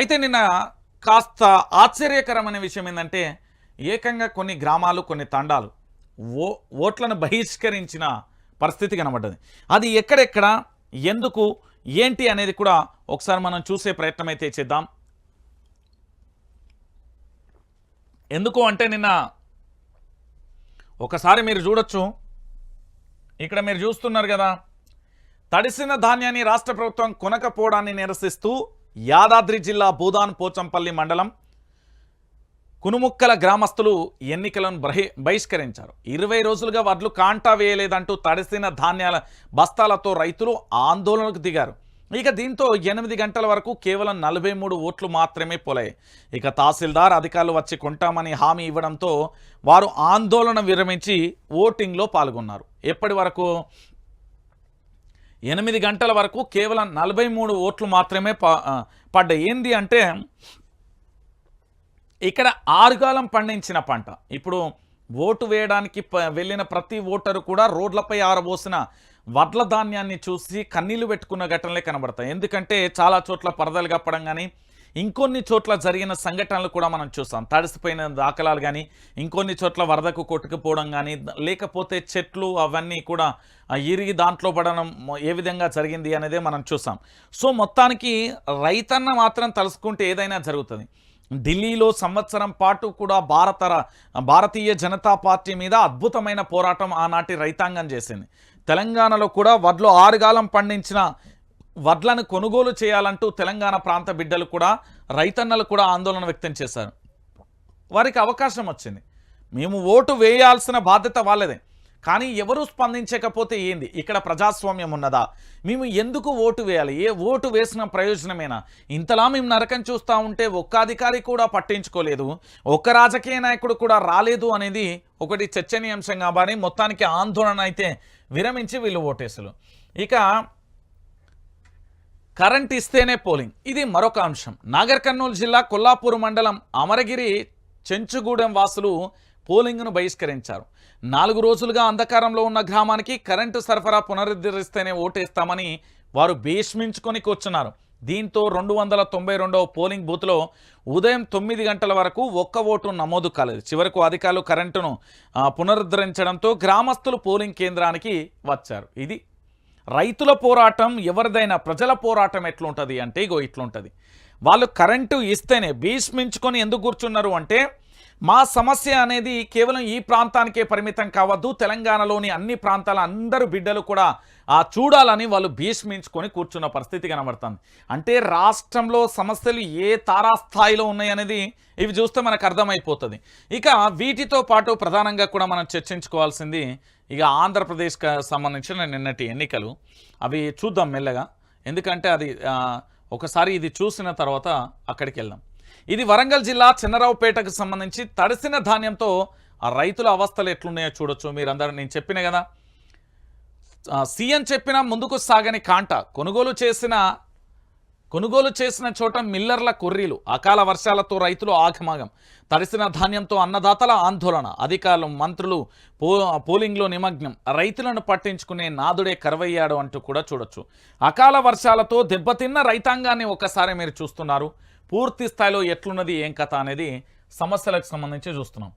అయితే నిన్న కాస్త ఆశ్చర్యకరమైన విషయం ఏంటంటే ఏకంగా కొన్ని గ్రామాలు కొన్ని తండాలు ఓ ఓట్లను బహిష్కరించిన పరిస్థితి కనబడ్డది. అది ఎక్కడెక్కడ ఎందుకు ఏంటి అనేది కూడా ఒకసారి మనం చూసే ప్రయత్నం అయితే చేద్దాం. ఎందుకు అంటే నిన్న ఒకసారి మీరు చూడొచ్చు. ఇక్కడ మీరు చూస్తున్నారు కదా తడిసిన ధాన్యాన్ని రాష్ట్ర ప్రభుత్వం కొనకపోవడాన్ని నిరసిస్తూ యాదాద్రి జిల్లా భూదాన్ పోచంపల్లి మండలం కునుముక్కల గ్రామస్తులు ఎన్నికలను బహి బహిష్కరించారు. ఇరవై రోజులుగా వడ్లు కాంటా వేయలేదంటూ తడిసిన ధాన్యాల బస్తాలతో రైతులు ఆందోళనకు దిగారు. ఇక దీంతో ఎనిమిది గంటల వరకు కేవలం నలభై మూడు ఓట్లు మాత్రమే పోలాయి. ఇక తహసీల్దార్ అధికారులు వచ్చి కొంటామని హామీ ఇవ్వడంతో వారు ఆందోళన విరమించి ఓటింగ్లో పాల్గొన్నారు. ఎప్పటి వరకు ఎనిమిది గంటల వరకు కేవలం నలభై మూడు ఓట్లు మాత్రమే పా పడ్డాయి. ఏంది అంటే ఇక్కడ ఆరుగాలం పండించిన పంట. ఇప్పుడు ఓటు వేయడానికి ప- వెళ్ళిన ప్రతి ఓటరు కూడా రోడ్లపై ఆరబోసిన వడ్ల ధాన్యాన్ని చూసి కన్నీళ్ళు పెట్టుకున్న ఘటనలే కనబడతాయి. ఎందుకంటే చాలా చోట్ల పరదలు కప్పడం కానీ ఇంకొన్ని చోట్ల జరిగిన సంఘటనలు కూడా మనం చూస్తాం. తడిసిపోయిన దాఖలాలు కానీ ఇంకొన్ని చోట్ల వరదకు కొట్టుకుపోవడం కానీ లేకపోతే చెట్లు అవన్నీ కూడా ఇరిగి దాంట్లో పడడం ఏ విధంగా జరిగింది అనేదే మనం చూసాం సో మొత్తానికి రైతన్న మాత్రం తలుసుకుంటే ఏదైనా జరుగుతుంది. ఢిల్లీలో సంవత్సరం పాటు కూడా భారత భారతీయ జనతా పార్టీ మీద అద్భుతమైన పోరాటం ఆనాటి రైతాంగం చేసింది. తెలంగాణలో కూడా వడ్లు ఆరుగాలం పండించిన వడ్లను కొనుగోలు చేయాలంటూ తెలంగాణ ప్రాంత బిడ్డలు కూడా రైతన్నలు కూడా ఆందోళన వ్యక్తం చేశారు. వారికి అవకాశం వచ్చింది. మేము ఓటు వేయాల్సిన బాధ్యత వాళ్ళదే. కానీ ఎవరు స్పందించకపోతే ఏంది? ఇక్కడ ప్రజాస్వామ్యం ఉన్నదా? మేము ఎందుకు ఓటు వేయాలి? ఏ ఓటు వేసిన ప్రయోజనమేనా? ఇంతలా మేము నరకం చూస్తూ ఉంటే ఒక్క అధికారి కూడా పట్టించుకోలేదు. ఒక్క రాజకీయ నాయకుడు కూడా రాలేదు అనేది ఒకటి చర్చనీయాంశం కాబట్టి మొత్తానికి ఆందోళన అయితే విరమించి వీళ్ళు ఓటేసులు ఇక కరెంట్ ఇస్తేనే పోలింగ్. ఇది మరొక అంశం. నాగర్ కర్నూలు జిల్లా కొల్లాపూర్ మండలం అమరగిరి చెంచుగూడెం వాసులు పోలింగ్ను బహిష్కరించారు. నాలుగు రోజులుగా అంధకారంలో ఉన్న గ్రామానికి కరెంటు సరఫరా పునరుద్ధరిస్తేనే ఓటేస్తామని వారు భీష్మించుకొని కూర్చున్నారు. దీంతో రెండు వందల తొంభై రెండవ పోలింగ్ బూత్లో ఉదయం తొమ్మిది గంటల వరకు ఒక్క ఓటు నమోదు కాలేదు. చివరకు అధికారులు కరెంటును పునరుద్ధరించడంతో గ్రామస్తులు పోలింగ్ కేంద్రానికి వచ్చారు. ఇది రైతుల పోరాటం ఎవరిదైనా ప్రజల పోరాటం ఎట్లుంటుంది అంటే ఇగో ఇట్లుంటుంది. వాళ్ళు కరెంటు ఇస్తేనే భీష్మించుకొని ఎందుకు కూర్చున్నారు అంటే మా సమస్య అనేది కేవలం ఈ ప్రాంతానికే పరిమితం కావద్దు తెలంగాణలోని అన్ని ప్రాంతాల అందరు బిడ్డలు కూడా ఆ చూడాలని వాళ్ళు భీష్మించుకొని కూర్చున్న పరిస్థితి కనబడుతుంది. అంటే రాష్ట్రంలో సమస్యలు ఏ తారాస్థాయిలో ఉన్నాయనేది ఇవి చూస్తే మనకు అర్థమైపోతుంది. ఇక వీటితో పాటు ప్రధానంగా కూడా మనం చర్చించుకోవాల్సింది ఇక ఆంధ్రప్రదేశ్కి సంబంధించిన నిన్నటి ఎన్నికలు. అవి చూద్దాం మెల్లగా. ఎందుకంటే అది ఒకసారి ఇది చూసిన తర్వాత అక్కడికి వెళ్దాం. ఇది వరంగల్ జిల్లా చిన్నరావుపేటకు సంబంధించి తడిసిన ధాన్యంతో ఆ రైతుల అవస్థలు ఎట్లున్నాయో చూడొచ్చు. మీరందరూ నేను చెప్పిన కదా. సీఎం చెప్పిన ముందుకు సాగని కాంట. కొనుగోలు చేసిన కొనుగోలు చేసిన చోట మిల్లర్ల కొర్రీలు. అకాల వర్షాలతో రైతులు ఆగమాగం. తడిసిన ధాన్యంతో అన్నదాతల ఆందోళన. అధికారులు మంత్రులు పో పోలింగ్లో నిమగ్నం. రైతులను పట్టించుకునే నాదుడే కరువయ్యాడు అంటూ కూడా చూడొచ్చు. అకాల వర్షాలతో దెబ్బతిన్న రైతాంగాన్ని ఒక్కసారి మీరు చూస్తున్నారు. పూర్తి స్థాయిలో ఎట్లున్నది ఏం కథ అనేది సమస్యలకు సంబంధించి చూస్తున్నాం.